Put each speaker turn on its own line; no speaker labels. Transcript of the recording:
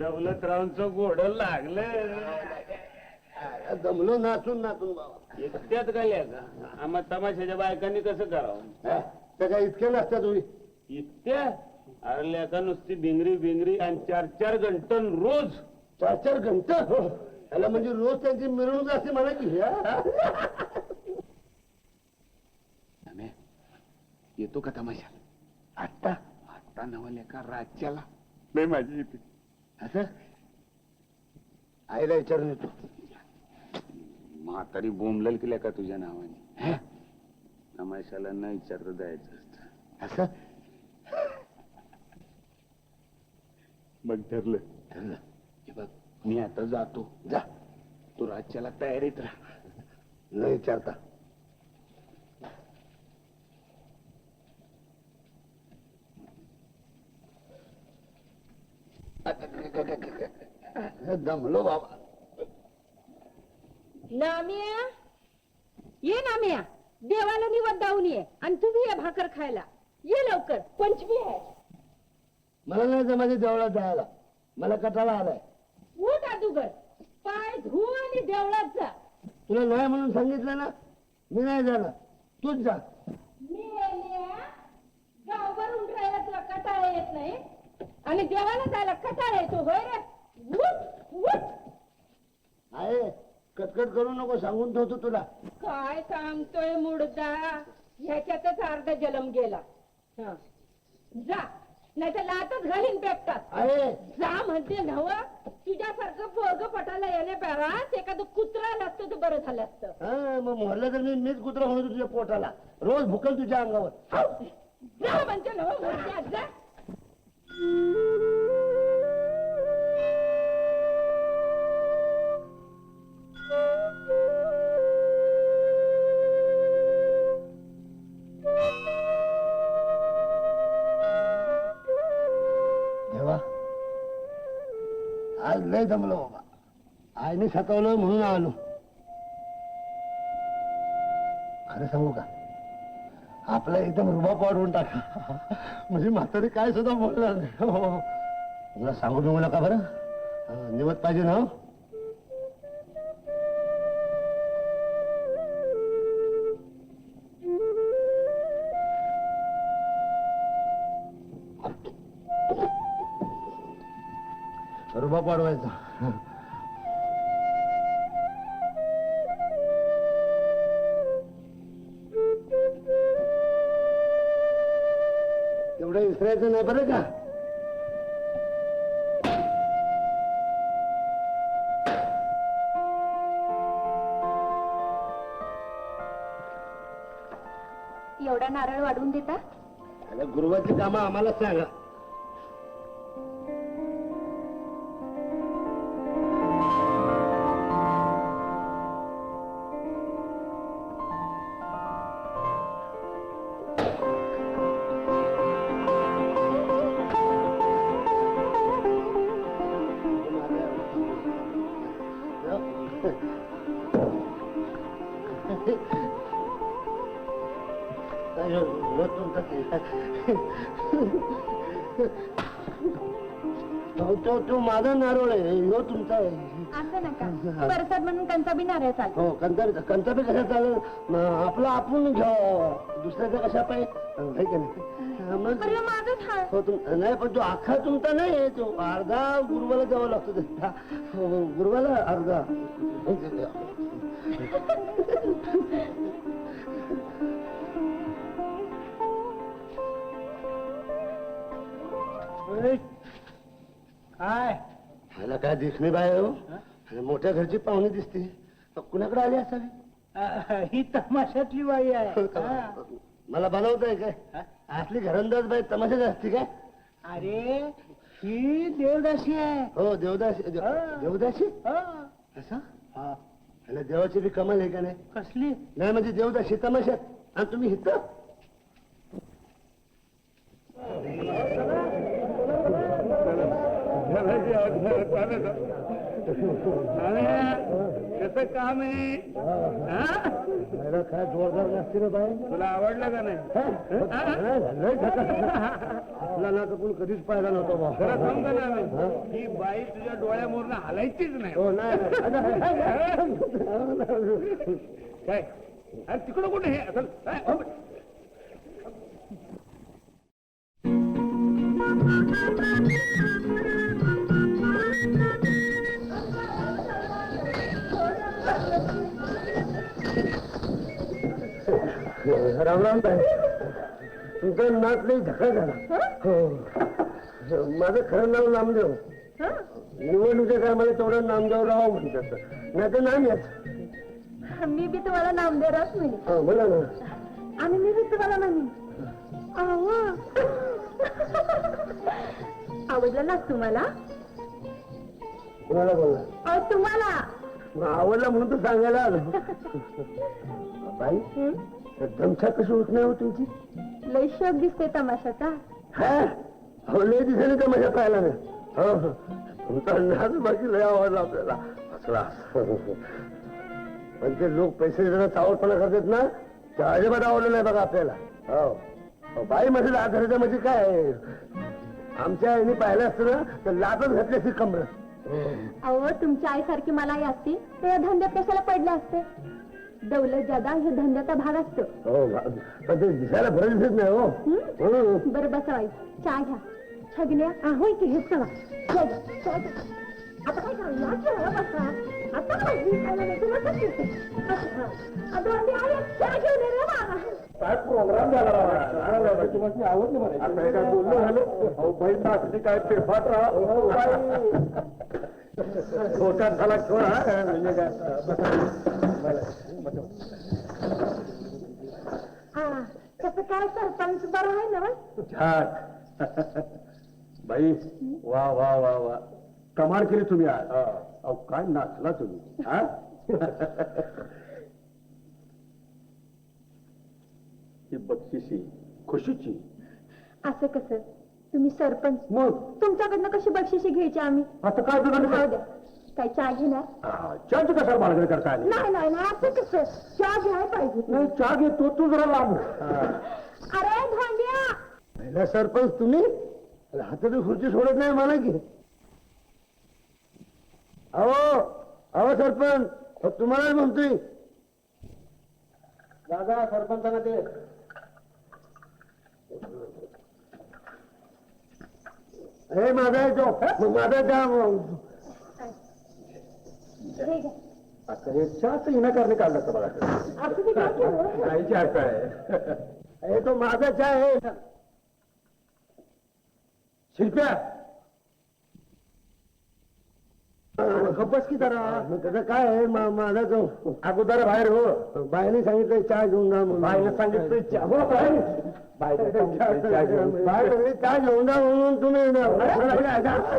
दौलतरावांचं घोड लागलं
दमलो नाचून नाचून बाबा.
एकट्यात गाल्या का? आम्हा तमाशाच्या बायकांनी कसं करावं?
हा? त्या काय इतक्या नसत्या तुम्ही?
इतक्या? अरे लेका नुसती भिंगरी भिंगरी आणि चार चार घंटन रोज.
चार चार घंटा त्याला म्हणजे रोज त्यांची मिरवणूक असते म्हणा की हा?
नाम्या, येतो का तमाशाला
आत्ता
आता नवा लेका राज्याला. नाही माझी इथे
असं? आईला विचारून येतो.
म्हातारी बोंबलल केल्या का तुझ्या नावाने? तमाशाला न विचारता जायचं असतं.
असं?
मग ठरलं.
ठरलं.
हे बघ मी आता जातो.
जा.
तू राज्याला तयारीत राहा.
न विचारता. दमलो बाबा.
नामिया? ये नामिया. देवाला निवड दावून ये आणि तुम्ही ये भाकर खायला. ये लवकर. पंचमी आहे.
मला नाही जमायचं देवळात जायला. मला कटाळा आलाय.
उठ अदुगर पाय धु आणि देवळात जा.
तुला नाही म्हणून सांगितलं ना? मी नाही जाणार. तूच जा.
मी मेल्या, गावभर तुला कटाळा येत नाही. आणि देवाला जायला कटाळा येतो. होय रे? उठ उठ.
आहे. कटकट करू नको सांगून ठेवतो तुला.
काय सांगतोय मुडदा? ह्याच्यातच अर्धा जलम गेला. हं. जा. नाही तर लातच घालीन पेपटात
आहे
जा म्हणते नव तुझ्यासारखं पोरग पटायला येणे पेरात एखादं कुत्रा नसतं तर बरं झालं असतं.
हा मग म्हणलं तर मी मीच कुत्रा म्हणतो तुझ्या पोटाला. रोज भुकल तुझ्या अंगावर.
हाव. जा म्हणते नव जा.
आज लय जमलो बाबा. आईने सतावलं म्हणून आलो. खरं सांगू का? आपला एकदम रुबा पाडवून टाका. म्हणजे म्हातारी काय सुद्धा बोलणार नाही. हो. तुला सांगू नको नका बरं. हा, निवत पाहिजे ना हो? रुबा पाडवायचा तेवढं विसरायचं नाही बरं का?
एवढा नारळ वाढवून देता?
आता गुरुवारची कामं आम्हाला सांगा. तो तो तो माझा नारोळ आहे ह्यो तुमचा आहे
असं नका. परसाद म्हणून त्यांचा बी नारळ चालतो.
हो कंचा कंचा कशा चालेल आपला आपण घ्या. दुसऱ्याचा कशा पाहिजे आहे का नाही? मग
माझंच हा
हो तुम नाही पण तो अख्खा तुमचा नाही आहे तो अर्धा गुरुवाला द्यावा लागतो. हो, हो, गुरुवाला अर्धा.
काय?
मला काय दिसणे बाय हो. मोठ्या घरची पाहुणी दिसते. कुणाकडे आली असावी?
ही तमाशातली बाई आहे.
मला बनवताय काय? असली घरंदाज बाई तमाशाच असते काय?
अरे ही देवदासी आहे.
हो देवदासी देव- देवदासी? असं? आणि देवाची बी कमाल आहे का नाही?
कसली?
नाही म्हणजे देवदासी तमाशात. आणि तुम्ही हित?
कसं काम आहे. हा?
काय जोरदार नसते रे बाई.
तुला आवडलं का नाही?
आपला ना तर कोणी कधीच पाहिला नव्हता बा.
खरं सांग का ना ही? बाई तुझ्या डोळ्यामोरनं हलायचीच नाही.
हो नाही
काय? अरे तिकडं कुठे हे? असं काय?
राम राम तुमचं नाक लई झका झाला. हो? माझं खरं नाव नामदेव. निवडणुकीच्या टायमाला तेवढं नामदेव राव म्हणतात नाही तर नाम येत
मी बी तुम्हाला नामदेवराच म्हणे
हो बोला ना.
आणि मी बी तुम्हाला अहो. आवडलं ना तुम्हाला?
बोलला?
अहो तुम्हाला.
आवडला म्हणून तर सांगायला आलो. बाई तर दमछा कशी होत नाही हो तुमची?
लय शोक दिसते तमाशाचा.
हा? हो लय दिसाने तर माझ्या पाहिला नाही हो हो. तुमचा नाच बाकी लय आवडला आपल्याला. असला. पण ते लोक पैसे देताना चावटपणा करतात ना ते अजिबात आवडलं नाही बघा आपल्याला. हो. हो, बाई मध्ये लाच धरायचं म्हणजे काय? आहे? आमच्या आईने पाहिलं असतं ना तर लातच घातली असती कमर.
अहो तुमच्या आईसारखी मलाही असती तर या धंद्यात कशाला पडले असते? दौलत जादा हे धंद्याचा भाग असतो.
हो पण ते दिसायला बरं दिसत नाही हो. हम्म.
बरं बसा बाई. चहा घ्या. छगण्या ahoy की हे चल. आता काय करू या चहा बसा. आता काय? ही खायला नाही तुला कसं येते? असं खा. अगं, आम्ही आले, चहा घेऊन ये रे बाबा.
काय प्रोग्राम झाला तुम्हाला आवडली मला काय बोललो झालो? अहो बाई नाचली काय पेफाट राहा? छोटा झाला छोडा म्हणजे
हा, कसं काय सरपंच बरं आहे ना? बाई?
छान. बाई वा वा वा वा. कमाल केली तुम्ही आज. अहो काय नाचला तुम्ही हा? ही बक्षिसी खुशीची.
असं कसं? तुम्ही सरपंच.
मग?
तुमच्याकडनं कशी बक्षिशी घ्यायची आम्ही?
आता काय
राहू द्या. काय चहा घेणार
चहाची कसा मार्गणी करता आली?
नाही नाही नाही असं कसं? चहा घ्यायला पाहिजे.
नाही चहा घेतो तू जरा लांब.
अरे भांड्या!
पहिला सरपंच तुम्ही? हाताची खुर्ची सोडत नाही मला की. अहो अहो सरपंच अहो, तुम्हालाच म्हणतोय. दादा सरपंचांना ते हे माझा आहे तो. माझा त्या चहाचं विनाकारणे काढलं का मला
असं ते काय केलं?
आईची हक्क आहे. हे तो माझा चहा आहे. शिल्प्या! खपस की जरा त्याचं काय आहे मा- माझा तो अगोदर बाहेर हो बाईने सांगितलं चहा घेऊन जा म्हणून सांगितलं चहा हो चहा घेऊन जा म्हणून तुम्ही मला